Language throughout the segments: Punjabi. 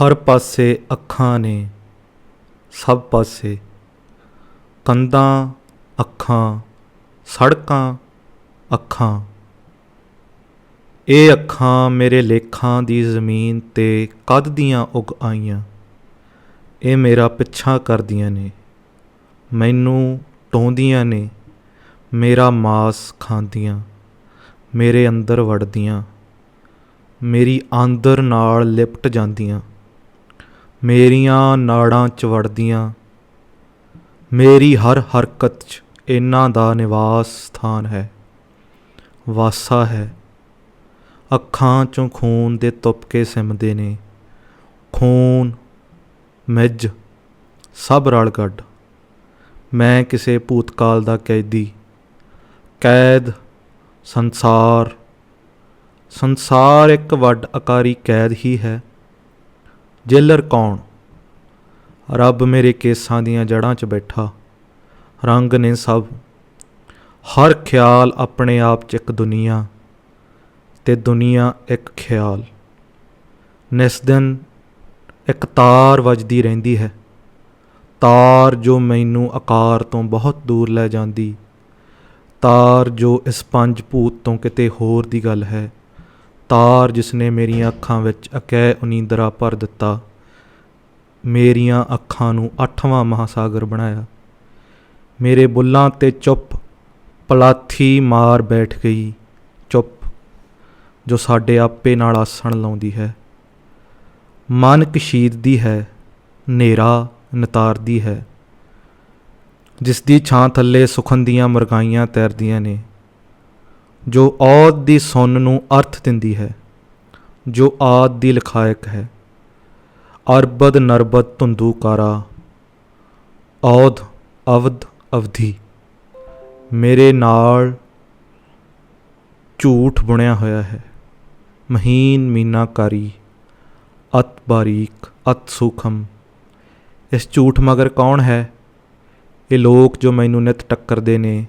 ਹਰ ਪਾਸੇ ਅੱਖਾਂ ਨੇ, ਸਭ ਪਾਸੇ ਕੰਧਾਂ, ਅੱਖਾਂ, ਸੜਕਾਂ, ਅੱਖਾਂ। ਇਹ ਅੱਖਾਂ ਮੇਰੇ ਲੇਖਾਂ ਦੀ ਜ਼ਮੀਨ ਤੇ ਕਦ ਦੀਆਂ ਉਗ ਆਈਆਂ। ਇਹ ਮੇਰਾ ਪਿੱਛਾ ਕਰਦੀਆਂ ਨੇ, ਮੈਨੂੰ ਟੋਂਦੀਆਂ ਨੇ, ਮੇਰਾ ਮਾਸ ਖਾਂਦੀਆਂ, ਮੇਰੇ ਅੰਦਰ ਵੜਦੀਆਂ, ਮੇਰੀ ਆਂਦਰ ਨਾਲ ਲਿਪਟ ਜਾਂਦੀਆਂ। ਮੇਰੀਆਂ ਨਾੜਾਂ ਚ ਵੜਦੀਆਂ। ਮੇਰੀ ਹਰ ਹਰਕਤ ਚ ਇਹਨਾਂ ਦਾ ਨਿਵਾਸ ਸਥਾਨ ਹੈ, ਵਾਸਾ ਹੈ। ਅੱਖਾਂ ਚੋਂ ਖੂਨ ਦੇ ਤੁਪਕੇ ਸਿਮਦੇ ਨੇ। ਖੂਨ, ਮਿੱਝ, ਸਭ ਰਲ ਗੱਡ। ਮੈਂ ਕਿਸੇ ਭੂਤਕਾਲ ਦਾ ਕੈਦੀ। ਕੈਦ, ਸੰਸਾਰ। ਸੰਸਾਰ ਇੱਕ ਵੱਡ ਆਕਾਰੀ ਕੈਦ ਹੀ ਹੈ। ਜੇਲਰ ਕੌਣ? ਰੱਬ ਮੇਰੇ ਕੇਸਾਂ ਦੀਆਂ ਜੜ੍ਹਾਂ 'ਚ ਬੈਠਾ, ਰੰਗ ਨੇ ਸਭ। ਹਰ ਖਿਆਲ ਆਪਣੇ ਆਪ 'ਚ ਇੱਕ ਦੁਨੀਆ ਤੇ ਦੁਨੀਆ ਇੱਕ ਖਿਆਲ। ਨਿਸ ਦਿਨ ਇੱਕ ਤਾਰ ਵੱਜਦੀ ਰਹਿੰਦੀ ਹੈ। ਤਾਰ ਜੋ ਮੈਨੂੰ ਆਕਾਰ ਤੋਂ ਬਹੁਤ ਦੂਰ ਲੈ ਜਾਂਦੀ, ਤਾਰ ਜੋ ਇਸ ਪੰਜ ਭੂਤ ਤੋਂ ਕਿਤੇ ਹੋਰ ਦੀ ਗੱਲ ਹੈ। ਤਾਰ ਜਿਸ ਨੇ ਮੇਰੀਆਂ ਅੱਖਾਂ ਵਿੱਚ ਅਕੈ ਉਨੀਂਦਰਾ ਭਰ ਦਿੱਤਾ, ਮੇਰੀਆਂ ਅੱਖਾਂ ਨੂੰ ਅੱਠਵਾਂ ਮਹਾਸਾਗਰ ਬਣਾਇਆ। ਮੇਰੇ ਬੁੱਲਾਂ ਤੇ ਚੁੱਪ ਪਲਾਥੀ ਮਾਰ ਬੈਠ ਗਈ, ਚੁੱਪ, ਜੋ ਸਾਡੇ ਆਪੇ ਨਾਲ ਆਸਣ ਲਾਉਂਦੀ ਹੈ। ਮਨ ਕਸ਼ੀਦਦੀ ਹੈ, ਹਨੇਰਾ ਨਤਾਰਦੀ ਹੈ। ਜਿਸ ਦੀ ਛਾਂ ਥੱਲੇ ਸੁਖਨ ਦੀਆਂ ਮਰਗਾਈਆਂ ਤੈਰਦੀਆਂ ਨੇ। ਜੋ ਔਦ ਦੀ ਸੁੰਨ ਨੂੰ ਅਰਥ ਦਿੰਦੀ ਹੈ, ਜੋ ਆਦ ਦੀ ਲਖਾਇਕ ਹੈ। ਅਰਬਦ ਨਰਬਦ ਧੁੰਦੂਕਾਰਾ ਔਦ ਅਵਧ ਅਵਧੀ, ਮੇਰੇ ਨਾਲ ਝੂਠ ਬੁਣਿਆ ਹੋਇਆ ਹੈ। ਮਹੀਨ ਮੀਨਾਕਾਰੀ, ਅਤ ਬਾਰੀਕ, ਅਤ ਸੂਖਮ, ਇਸ ਝੂਠ ਮਗਰ ਕੌਣ ਹੈ? ਇਹ ਲੋਕ ਜੋ ਮੈਨੂੰ ਨਿਤ ਟੱਕਰਦੇ ਨੇ,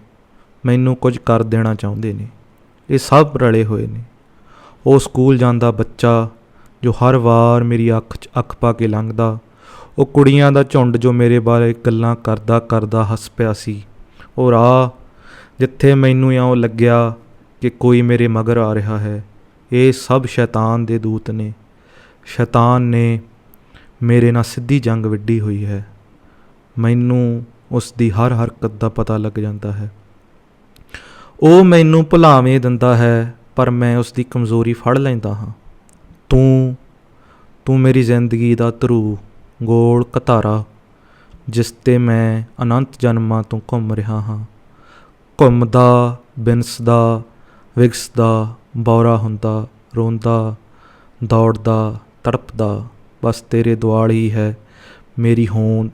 ਮੈਨੂੰ ਕੁਝ ਕਰ ਦੇਣਾ ਚਾਹੁੰਦੇ ਨੇ। ਇਹ ਸਭ ਰਲੇ ਹੋਏ ਨੇ। ਉਹ ਸਕੂਲ ਜਾਂਦਾ ਬੱਚਾ ਜੋ ਹਰ ਵਾਰ ਮੇਰੀ ਅੱਖ 'ਚ ਅੱਖ ਪਾ ਕੇ ਲੰਘਦਾ। ਉਹ ਕੁੜੀਆਂ ਦਾ ਝੁੰਡ ਜੋ ਮੇਰੇ ਬਾਰੇ ਗੱਲਾਂ ਕਰਦਾ ਕਰਦਾ ਹੱਸ ਪਿਆ ਸੀ। ਉਹ ਰਾਹ ਜਿੱਥੇ ਮੈਨੂੰ ਇਉਂ ਲੱਗਿਆ ਕਿ ਕੋਈ ਮੇਰੇ ਮਗਰ ਆ ਰਿਹਾ ਹੈ, ਇਹ ਸਭ ਸ਼ੈਤਾਨ ਦੇ ਦੂਤ ਨੇ। ਸ਼ੈਤਾਨ ਨੇ ਮੇਰੇ ਨਾਲ ਸਿੱਧੀ ਜੰਗ ਵਿੱਢੀ ਹੋਈ ਹੈ। ਮੈਨੂੰ ਉਸ ਦੀ ਹਰ ਹਰਕਤ ਦਾ ਪਤਾ ਲੱਗ ਜਾਂਦਾ ਹੈ। ਉਹ ਮੈਨੂੰ ਭੁਲਾਵੇਂ ਦਿੰਦਾ ਹੈ, ਪਰ ਮੈਂ ਉਸ ਦੀ ਕਮਜ਼ੋਰੀ ਫੜ ਲੈਂਦਾ ਹਾਂ। ਤੂੰ ਤੂੰ ਮੇਰੀ ਜ਼ਿੰਦਗੀ ਦਾ ਧਰੂ, ਗੋਲ ਕਤਾਰਾ, ਜਿਸ ਤੇ ਮੈਂ ਅਨੰਤ ਜਨਮਾਂ ਤੋਂ ਘੁੰਮ ਰਿਹਾ ਹਾਂ। ਘੁੰਮਦਾ, ਬਿਨਸਦਾ, ਵਿਗਸਦਾ, ਬੌਰਾ ਹੁੰਦਾ, ਰੋਂਦਾ, ਦੌੜਦਾ, ਤੜਪਦਾ, ਬਸ ਤੇਰੇ ਦੁਆਲ ਹੀ ਹੈ ਮੇਰੀ ਹੋਂਦ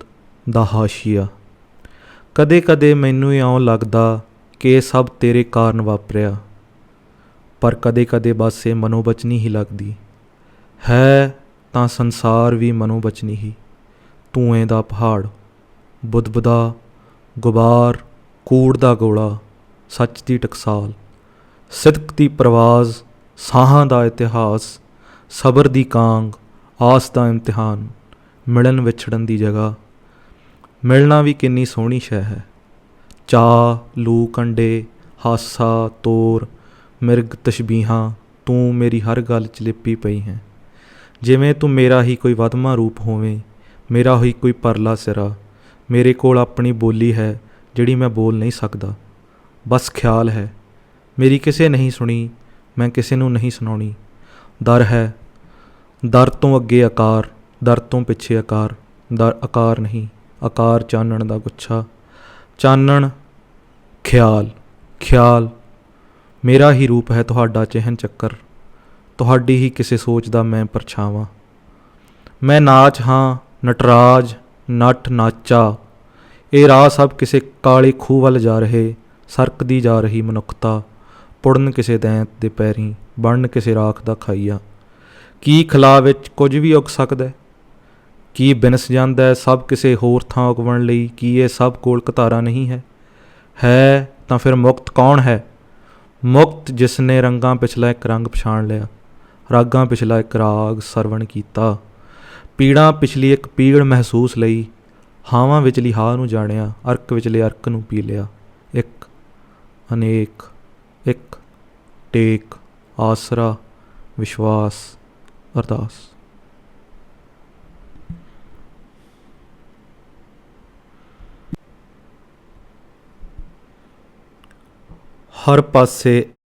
ਦਾ ਹਾਸ਼ੀਆ। ਕਦੇ-ਕਦੇ ਮੈਨੂੰ ਇਉਂ ਲੱਗਦਾ ਕਿ ਇਹ ਸਭ ਤੇਰੇ ਕਾਰਨ ਵਾਪਰਿਆ। ਪਰ ਕਦੇ-ਕਦੇ ਬਸ ਇਹ ਮਨੋਬਚਨੀ ਹੀ ਲੱਗਦੀ। ਹੈ ਤਾਂ ਸੰਸਾਰ ਵੀ ਮਨੋਬਚਨੀ ਹੀ। ਧੂਏ ਦਾ ਪਹਾੜ, ਬੁਦਬੁਦਾ, ਗੁਬਾਰ, ਕੂੜ ਦਾ ਗੋਲਾ, ਸੱਚ ਦੀ ਟਕਸਾਲ, ਸਿਦਕ ਦੀ ਪ੍ਰਵਾਜ਼, ਸਾਹਾਂ ਦਾ ਇਤਿਹਾਸ, ਸਬਰ ਦੀ ਕਾਂਗ, ਆਸ ਦਾ ਇਮਤਿਹਾਨ, ਮਿਲਣ ਵਿਛੜਨ ਦੀ ਜਗ੍ਹਾ। ਮਿਲਣਾ ਵੀ ਕਿੰਨੀ ਸੋਹਣੀ ਸ਼ੈ ਹੈ। ਚਾ ਲੂ ਕੰਡੇ, ਹਾਸਾ, ਤੋਰ, ਮਿਰਗ ਤਸ਼ਬੀਹਾਂ, ਤੂੰ ਮੇਰੀ ਹਰ ਗੱਲ ਚ ਲਿਪੀ ਪਈ ਹੈ। ਜਿਵੇਂ ਤੂੰ ਮੇਰਾ ਹੀ ਕੋਈ ਵਦਮਾ ਰੂਪ ਹੋਵੇਂ, ਮੇਰਾ ਹੀ ਕੋਈ ਪਰਲਾ ਸਿਰਾ, ਮੇਰੇ ਕੋਲ ਆਪਣੀ ਬੋਲੀ ਹੈ ਜਿਹੜੀ ਮੈਂ ਬੋਲ ਨਹੀਂ ਸਕਦਾ। ਬਸ ਖਿਆਲ ਹੈ, ਮੇਰੀ ਕਿਸੇ ਨਹੀਂ ਸੁਣੀ, ਮੈਂ ਕਿਸੇ ਨੂੰ ਨਹੀਂ ਸੁਣਾਉਣੀ। ਦਰ ਹੈ ਦਰ ਤੋਂ ਅੱਗੇ ਆਕਾਰ ਦਰ ਤੋਂ ਪਿੱਛੇ ਆਕਾਰ ਦਰ ਆਕਾਰ ਨਹੀਂ, ਆਕਾਰ ਚਾਨਣ ਦਾ ਗੁੱਛਾ। ਚਾਨਣ, ਖਿਆਲ ਖਿਆਲ। ਮੇਰਾ ਹੀ ਰੂਪ ਹੈ ਤੁਹਾਡਾ ਚਿਹਨ ਚੱਕਰ। ਤੁਹਾਡੀ ਹੀ ਕਿਸੇ ਸੋਚ ਦਾ ਮੈਂ ਪਰਛਾਵਾਂ। ਮੈਂ ਨਾਚ ਹਾਂ, ਨਟਰਾਜ, ਨਟ, ਨਾਚਾ। ਇਹ ਰਾਹ ਸਭ ਕਿਸੇ ਕਾਲੇ ਖੂਹ ਵੱਲ ਜਾ ਰਹੇ, ਸਰਕਦੀ ਜਾ ਰਹੀ ਮਨੁੱਖਤਾ। ਪੁੜਨ ਕਿਸੇ ਦੈਂਤ ਦੇ ਪੈਰੀ, ਬਣਨ ਕਿਸੇ ਰਾਖ ਦਾ ਖਾਈਆ। ਕੀ ਖਲਾ ਵਿੱਚ ਕੁਝ ਵੀ ਉਗ ਸਕਦਾ ਕੀ ਬਿਨਸ ਜਾਂਦਾ ਹੈ? ਸਭ ਕਿਸੇ ਹੋਰ ਥਾਂ ਉਗਵਣ ਲਈ ਕੀ ਇਹ ਸਭ ਕੋਲ ਕਤਾਰਾ ਨਹੀਂ ਹੈ? ਹੈ ਤਾਂ ਫਿਰ ਮੁਕਤ ਕੌਣ ਹੈ? ਮੁਕਤ ਜਿਸ ਨੇ ਰੰਗਾਂ ਪਿਛਲਾ ਇੱਕ ਰੰਗ ਪਛਾਣ ਲਿਆ, ਰਾਗਾਂ ਪਿਛਲਾ ਇੱਕ ਰਾਗ ਸਰਵਣ ਕੀਤਾ, ਪੀੜਾਂ ਪਿਛਲੀ ਇੱਕ ਪੀੜ ਮਹਿਸੂਸ ਲਈ, ਹਾਵਾਂ ਵਿਚਲੀ ਹਾ ਨੂੰ ਜਾਣਿਆ, ਅਰਕ ਵਿਚਲੇ ਅਰਕ ਨੂੰ ਪੀ ਲਿਆ। ਇੱਕ, ਅਨੇਕ, ਇੱਕ, ਟੇਕ, ਆਸਰਾ, ਵਿਸ਼ਵਾਸ, ਅਰਦਾਸ। ਹਰ ਪਾਸੇ